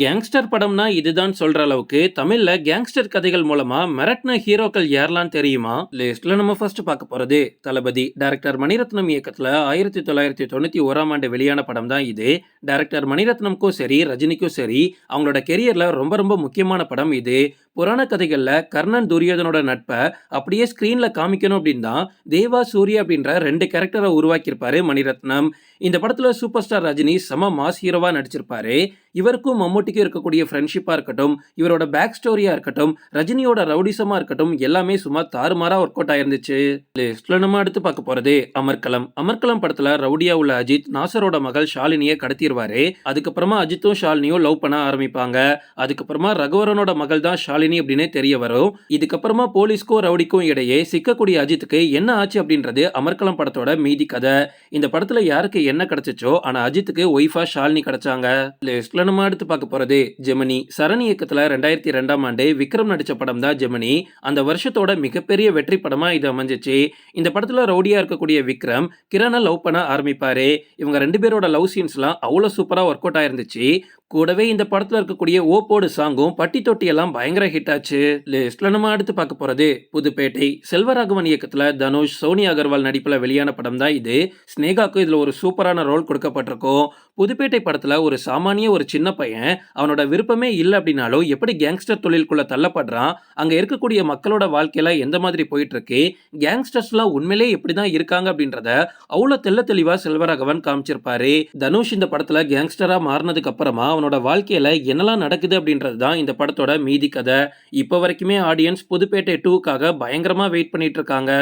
Gangster படம்னா இதுதான் சொல்ற அளவுக்கு தமிழ்ல கேங்ஸ்டர் கதைகள் மூலமா மிரட்ன ஹீரோக்கள் யாரெல்லாம் தெரியுமா? லிஸ்ட்ல நம்ம ஃபர்ஸ்ட் பார்க்க போறது தளபதி டைரக்டர் மணிரத்னம் இயக்கத்துல ஆயிரத்தி தொள்ளாயிரத்தி தொண்ணூத்தி ஓராம் ஆண்டு வெளியான படம் தான் இது. டைரக்டர் மணிரத்னம்க்கும் சரி ரஜினிக்கும் சரி அவங்களோட கெரியர்ல ரொம்ப ரொம்ப முக்கியமான படம் இது. புராண கதைகள்ல கர்ணன் துரியோதனோட நட்பை அப்படியே ஸ்கிரீன்ல காமிக்கணும் அப்படின்னு தான் தேவா சூர்யா அப்படின்ற ரெண்டு கேரக்டரை உருவாக்கியிருப்பாரு மணிரத்னம். இந்த படத்துல சூப்பர் ஸ்டார் ரஜினி செம மாஸ் ஹீரோவா நடிச்சிருப்பாரு. இவருக்கும் மம்முட்டி மம்முட்டிக்கும் இருக்கக்கூடிய ஃப்ரெண்ட்ஷிப்பாக இருக்கட்டும் இவரோட பேக் ஸ்டோரியா இருக்கட்டும் ரஜினியோட ரவுடிசமாக இருக்கட்டும் எல்லாமே சும்மா தாறுமாறா ஒர்க் அவுட் ஆயிருந்துச்சு. லிஸ்ட்ல நம்ம அடுத்து பார்க்க போறது அமர்கலம் அமர்கலம் படத்துல ரவுடியா உள்ள அஜித் நாசரோட மகள் ஷாலினியை கடத்திடுவாரு அதுக்கப்புறமா அஜித்தும் ஷாலினியும் லவ் பண்ண ஆரம்பிப்பாங்க. அதுக்கப்புறமா ரகுவரனோட மகள் தான் ஷாலினி அப்படின்னு தெரிய வரும். இதுக்கப்புறமா போலீஸ்க்கும் ரவுடிக்கும் இடையே சிக்கக்கூடிய அஜித்துக்கு என்ன ஆச்சு அப்படின்றது அமர்கலம் படத்தோட மீதி கதை. இந்த படத்துல யாருக்கு என்ன கிடைச்சிச்சோ ஆனால் அஜித்துக்கு ஒய்ஃபா ஷாலினி கிடைச்சாங்க. லிஸ்ட்ல நம்ம அடுத்து பார்க்க போகிறது ஜெமினி சரண் இயக்கத்தில் ரெண்டாயிரத்தி ரெண்டாம் ஆண்டு விக்ரம் நடித்த படம் தான் ஜெமினி. அந்த வருஷத்தோட மிகப்பெரிய வெற்றி படமாக இது அமைஞ்சிச்சு. இந்த படத்தில் ரவுடியாக இருக்கக்கூடிய விக்ரம் கிரணை லவ் பண்ண ஆரம்பிப்பார். இவங்க ரெண்டு பேரோட லவ் சீன்ஸ்லாம் அவ்வளோ சூப்பராக ஒர்க் அவுட் ஆயிருந்துச்சு. கூடவே இந்த படத்தில் இருக்கக்கூடிய ஓப்போடு சாங்கும் பட்டி தொட்டி எல்லாம் பயங்கர ஹிட் ஆச்சு. லிஸ்ட்ல நம்ம அடுத்து பார்க்க போறது புதுப்பேட்டை. செல்வராகவன் இயக்கத்தில் தனுஷ் சோனி அகர்வால் நடிப்பில் வெளியான படம் தான் இது. ஸ்னேகாக்கு இதில் ஒரு சூப்பரான ரோல் கொடுக்கப்பட்டிருக்கும். புதுப்பேட்டை படத்தில் ஒரு சாமானிய ஒரு சின்ன பையன் அவனோட விருப்பமே இல்லை அப்படின்னாலும் எப்படி கேங்ஸ்டர் தொழிலுக்குள்ள தள்ளப்படுறான் அங்க இருக்கக்கூடிய மக்களோட வாழ்க்கையில எந்த மாதிரி போயிட்டு இருக்கு கேங்ஸ்டர்ஸ்லாம் உண்மையிலே எப்படி தான் இருக்காங்க அப்படின்றத அவ்வளோ தெல்ல தெளிவா செல்வராகவன் காமிச்சிருப்பாரு. தனுஷ் இந்த படத்துல கேங்ஸ்டரா மாறினதுக்கு அப்புறமா அவனோட வாழ்க்கையில என்னெல்லாம் நடக்குது அப்படின்றது தான் இந்த படத்தோட மீதி கதை. இப்போ வரைக்குமே ஆடியன்ஸ் புதுப்பேட்டை டூக்காக பயங்கரமா வெயிட் பண்ணிட்டு இருக்காங்க.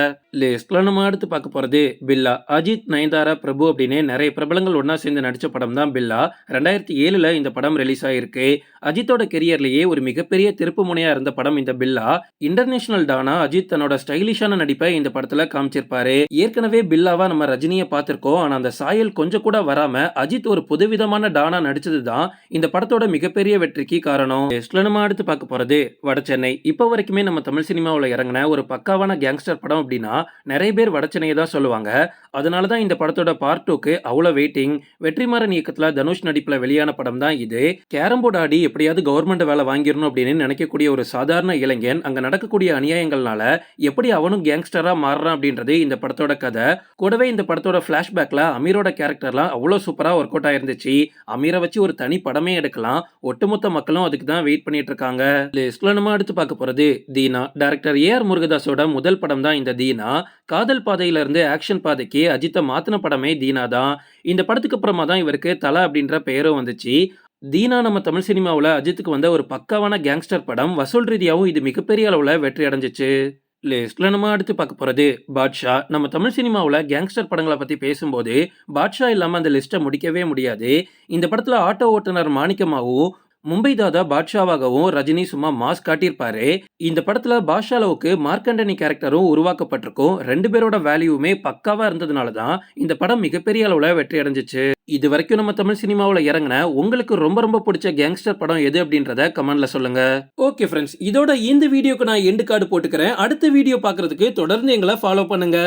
லிஸ்ட்ல நம்ம அடுத்து பார்க்க போறது பில்லா. அஜித் நயன்தாரா பிரபு அப்படின்னு நிறைய பிரபலங்கள் ஒன்னா சேர்ந்து நடிச்ச படம் தான் பில்லா. ரெண்டாயிரத்தி ஏழுல இந்த படம் ரிலீஸ் இருக்கு. அஜித்தோட கெரியர்லேயே ஒரு மிகப்பெரிய திருப்பு முனையாக இருந்த படம் இந்த பில்லா. இன்டர்நேஷனல் டானா அஜித் தன்னோட ஸ்டைலிஷான நடிப்பை இந்த படத்துல காமிச்சிருப்பாரு. ஏற்கனவே பில்லாவா நம்ம ரஜினியை பார்த்திருக்கோம். ஆனால் அந்த சாயல் கொஞ்சம் கூட வராம அஜித் ஒரு புதுவிதமான டானா நடிச்சது தான் இந்த படத்தோட மிகப்பெரிய வெற்றிக்கு காரணம். லிஸ்ட்ல நம்ம அடுத்து பார்க்க போறது வட சென்னை. இப்போ வரைக்குமே நம்ம தமிழ் சினிமாவில் இறங்கின ஒரு பக்காவான கேங்ஸ்டர் படம் அப்படின்னா நிறைய பேர் வட சென்னையை தான் சொல்லுவாங்க. அதனால தான் இந்த படத்தோட பார்ட் டூக்கு அவ்வளோ வெயிட்டிங் வெற்றிமாறன் இயக்கத்தில் தனுஷ் நடிப்பில் வெளியான படம் தான் இது. கேரம் போர்டு ஆடி எப்படியாவது கவர்மெண்ட் வேலை வாங்கிடணும் அப்படின்னு நினைக்கக்கூடிய ஒரு சாதாரண இளைஞன் அங்கே நடக்கக்கூடிய அநியாயங்கள்னால எப்படி அவனும் கேங்ஸ்டராக மாறுறான் அப்படின்றது இந்த படத்தோட கதை. கூடவே இந்த படத்தோட ஃப்ளாஷ்பேக்கில் அமீரோட கேரக்டர்லாம் அவ்வளோ சூப்பராக ஒர்க் அவுட் ஆயிருந்துச்சு. அமீரை வச்சு ஒரு தனி படமே எடுக்கலாம். ஒட்டுமொத்த மக்களும் அதுக்கு தான் வெயிட் பண்ணிட்டு இருக்காங்க. லிஸ்ட்ல நம்ம அடுத்து பார்க்க போகிறது தீனா. டேரக்டர் ஏ ஆர் முருகதாஸோட முதல் படம் தான் இந்த தீனா. காதல் பாதையிலிருந்து ஆக்ஷன் பாதைக்கு அஜித்தை மாத்தின படமே தீனா தான் இந்த படத்துக்கு அப்புறமா தான் இவருக்கு தலை அப்படின்ற பெயரும் வந்துச்சு. தீனா நம்ம தமிழ் சினிமாவில் அஜித்துக்கு வந்த ஒரு பக்காவான கேங்ஸ்டர் படம் வசூல் ரீதியாகவும் இது மிகப்பெரிய அளவில் வெற்றி அடைஞ்சிச்சு. லிஸ்ட்ல நம்ம அடுத்து பார்க்க போகிறது பாட்ஷா. நம்ம தமிழ் சினிமாவில் கேங்ஸ்டர் படங்களை பற்றி பேசும்போது பாட்ஷா இல்லாமல் அந்த லிஸ்ட்டை முடிக்கவே முடியாது. இந்த படத்தில் ஆட்டோ ஓட்டுநர் மாணிக்கமாவும் மும்பை தாதா பாட்ஷாவாகவும் ரஜினி சும்மா மாஸ் காட்டியிருப்பாரு. இந்த படத்துல பாஷாலவுக்கு மார்க்கண்டனி கேரக்டரும் உருவாக்கப்பட்டிருக்கும். ரெண்டு பேரோட வேல்யூவுமே பக்காவா இருந்ததுனால தான் இந்த படம் மிகப்பெரிய அளவுல வெற்றி அடைஞ்சிச்சு. இது வரைக்கும் நம்ம தமிழ் சினிமாவில் இறங்கின உங்களுக்கு ரொம்ப ரொம்ப பிடிச்ச கேங்ஸ்டர் படம் எது அப்படின்றத கமெண்ட்ல சொல்லுங்க. ஓகே ஃப்ரெண்ட்ஸ் இதோட இந்த வீடியோக்கு நான் எண்டு கார்டு போட்டுக்கிறேன். அடுத்த வீடியோ பார்க்கறதுக்கு தொடர்ந்து எங்களை ஃபாலோ பண்ணுங்க.